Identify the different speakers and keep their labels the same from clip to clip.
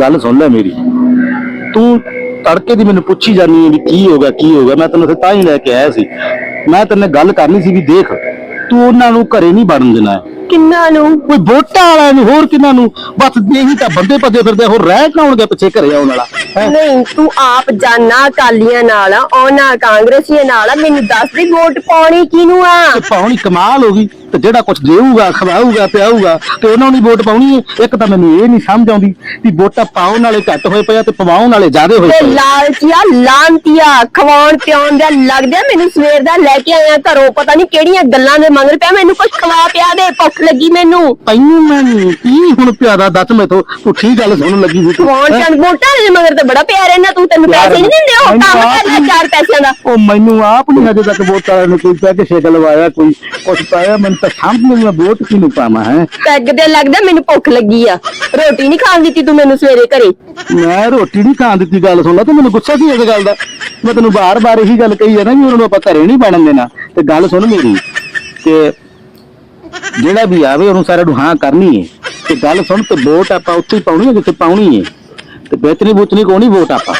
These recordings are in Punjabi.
Speaker 1: ਗੱਲ ਸੁਣ ਲੈ ਮੇਰੀ। ਤੂੰ ਤੜਕੇ ਦੀ ਮੈਨੂੰ ਪੁੱਛੀ ਜਾਨੀ ਹੈ ਵੀ ਕੀ ਹੋ ਗਿਆ ਕੀ ਹੋ ਗਿਆ। ਮੈਂ ਤੈਨੂੰ ਤਾਂ ਹੀ ਲੈ ਕੇ ਆਇਆ ਸੀ। ਮੈਂ ਤੇਰੇ ਨਾਲ ਗੱਲ ਕਰਨੀ ਸੀ ਵੀ ਦੇਖ ਤੂੰ ਉਹਨਾਂ ਨੂੰ ਘਰੇ ਨਹੀਂ ਵੜਨ ਦੇਣਾ।
Speaker 2: ਕਿੰਨਾ ਨੂੰ?
Speaker 1: ਕੋਈ ਵੋਟਾਂ ਵਾਲਿਆਂ ਨੂੰ ਹੋਰ ਕਿਹਨਾਂ ਨੂੰ? ਬਸ ਇਹੀ ਤਾਂ ਬੰਦੇ ਪੱਦੇ ਫਿਰਦੇ ਹੋਰ ਰਹਿ ਕੌਣਗੇ ਪਿੱਛੇ ਘਰੇ ਆਉਣ ਵਾਲਾ?
Speaker 2: ਨਹੀਂ ਤੂੰ ਆਪ ਜਾਨਾ ਅਕਾਲੀਆਂ ਨਾਲ ਆ, ਉਹਨਾਂ ਕਾਂਗਰਸੀਆਂ ਨਾਲ ਆ, ਮੈਨੂੰ ਦੱਸ ਦੇ ਵੋਟ ਪਾਉਣੀ ਕਿਹਨੂੰ ਆ?
Speaker 1: ਪਾਉਣੀ ਕਮਾਲ ਹੋ ਗਈ। ਤੇ ਜਿਹੜਾ ਕੁਝ ਦੇਊਗਾ ਖਵਾਊਗਾ ਪਿਆਊਗਾ ਤੇ ਉਹਨਾਂ ਨੂੰ ਵੋਟ ਪਾਉਣੀ ਹੈ। ਇੱਕ ਤਾਂ ਮੈਨੂੰ ਇਹ ਨਹੀਂ ਸਮਝ ਆਉਂਦੀ ਵੀ ਵੋਟਾਂ ਪਾਉਣ ਵਾਲੇ ਘੱਟ ਹੋਏ ਪਏ ਆ ਤੇ ਪਵਾਉਣ ਵਾਲੇ ਜ਼ਿਆਦੇ ਹੋਏ
Speaker 2: ਤੇ
Speaker 1: ਪਏ ਆ।
Speaker 2: ਲਾਲਚੀਆ ਲਾਂਤੀਆ ਖਵਾਉਣ ਪਿਆਉਣ ਦਾ ਲੱਗਦਾ ਮੈਨੂੰ ਸਵੇਰ ਦਾ ਲੈ ਕੇ ਆਇਆ ਘਰੋਂ ਪਤਾ ਨਹੀਂ ਕਿਹੜੀਆਂ ਗੱਲਾਂ ਦੇ ਮੰਗਰ ਪਿਆ। ਮੈਨੂੰ ਕੁਝ ਖਵਾ ਪਿਆ ਦੇ ਭੁੱਖ ਲੱਗੀ ਮੈਨੂੰ।
Speaker 1: ਤੈਨੂੰ ਮੈਂ ਕੀ ਹੁਣ ਪਿਆਦਾ ਦੱਸ ਮੈਥੋਂ? ਤੂੰ ਠੀਕ ਗੱਲ ਸੁਣਨ ਲੱਗੀ ਸੀ ਤੂੰ।
Speaker 2: ਖਵਾਉਣ
Speaker 1: ਹੈਂ?
Speaker 2: ਚੰਦ ਵੋਟਾਂ ਦੇ ਮਗਰ ਤੇ ਬੜਾ ਪਿਆਰ ਇਹਨਾਂ ਤੂੰ ਤੈਨੂੰ
Speaker 1: ਪਿਆਰ
Speaker 2: ਪੈਸੇ ਨਹੀਂ ਦਿੰਦੇ ਉਹ
Speaker 1: ਮੈਨੂੰ
Speaker 2: ਕੰਮ
Speaker 1: ਆਪ
Speaker 2: ਕਰਨਾ ਚਾਰ ਪੈਸਿਆਂ ਦਾ।
Speaker 1: ਉਹ ਮੈਨੂੰ ਆਪ ਨਹੀਂ ਹਜੇ ਤੱਕ ਵੋਟ ਨੇ ਕੋਈ ਸ਼ੇਕਲ ਲਵਾਇਆ ਕੋਈ ਕੁਛ ਪਾਇਆ। ਮੈਨੂੰ ਤਾਂ ਸਮਝ ਨਹੀਂ ਮੈਂ ਵੋਟ ਕਿਹਨੂੰ ਪਾਵਾਂ ਹੈ।
Speaker 2: ਪੈਗ ਤੇ ਲੱਗਦਾ ਮੈਨੂੰ ਭੁੱਖ ਲੱਗੀ ਆ। ਰੋਟੀ ਨਹੀਂ ਖਾਣ ਦਿੱਤੀ ਤੂੰ ਮੈਨੂੰ ਸਵੇਰੇ ਘਰੇ।
Speaker 1: ਮੈਂ ਰੋਟੀ ਨਹੀਂ ਖਾਣ ਦਿੱਤੀ ਗੱਲ ਸੁਣ ਲੈ ਤੇ ਮੈਨੂੰ ਗੁੱਸਾ ਕੀ ਇਸ ਗੱਲ ਦਾ? ਮੈਂ ਤੈਨੂੰ ਬਾਰ-ਬਾਰ ਇਹੀ ਗੱਲ ਕਹੀ ਹੈ ਨਾ ਵੀ ਉਹਨਾਂ ਨੂੰ ਆਪਾਂ ਘਰੇ ਨਹੀਂ ਬਣਨ ਦੇਣਾ। ਤੇ ਗੱਲ ਸੁਣ ਮੇਰੀ ਕਿ ਜਿਹੜਾ ਵੀ ਆਵੇ ਉਹਨੂੰ ਸਾਰਿਆਂ ਨੂੰ ਹਾਂ ਕਰਨੀ ਹੈ ਤੇ ਗੱਲ ਸੁਣ ਤੇ ਵੋਟ ਆਪਾਂ ਉੱਥੇ ਹੀ ਪਾਉਣੀ ਹੈ ਜਿੱਥੇ ਪਾਉਣੀ ਹੈ ਤੇ ਬੇਤਨੀ ਬੁਤਨੀ ਕੋਣੀ ਵੋਟ ਆਪਾਂ।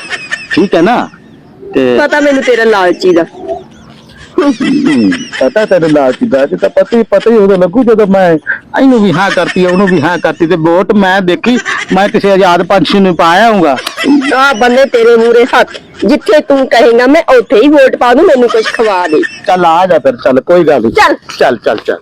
Speaker 1: ਠੀਕ ਹੈ ਨਾ? ਤੇ
Speaker 2: ਪਤਾ ਮੈਨੂੰ ਤੇਰਾ ਲਾਲਚੀ ਦਾ।
Speaker 1: ਪਤਾ ਤੇਰੇ ਲਾਲਚੀ ਦਾ ਜੇ ਤਾਂ ਪਤਾ ਹੀ ਪਤਾ ਹੀ ਉਹਦਾ ਲੱਗੂ ਜਦੋਂ ਮੈਂ ਇਹਨੂੰ ਵੀ ਹਾਂ ਕਰਤੀ ਉਹਨੂੰ ਵੀ ਹਾਂ ਕਰਤੀ ਤੇ ਵੋਟ ਮੈਂ ਦੇਖੀ ਮੈਂ ਕਿਸੇ ਆਜ਼ਾਦ ਪੰਛੀ ਨੂੰ ਪਾਇਆ ਹੂੰਗਾ
Speaker 2: ਆ ਬੰਦੇ ਤੇਰੇ ਮੂਰੇ ਹੱਥ ਜਿੱਥੇ ਤੂੰ ਕਹੇਗਾ ਮੈਂ ਉੱਥੇ ਹੀ ਵੋਟ ਪਾ ਦੂੰ ਮੈਨੂੰ ਕੁਝ ਖਵਾ ਦੇ।
Speaker 1: ਚੱਲ ਆ ਜਾ ਫਿਰ ਚੱਲ ਕੋਈ ਗੱਲ ਨਹੀਂ
Speaker 2: ਚੱਲ।
Speaker 1: ਚੱਲ ਚੱਲ ਚੱਲ।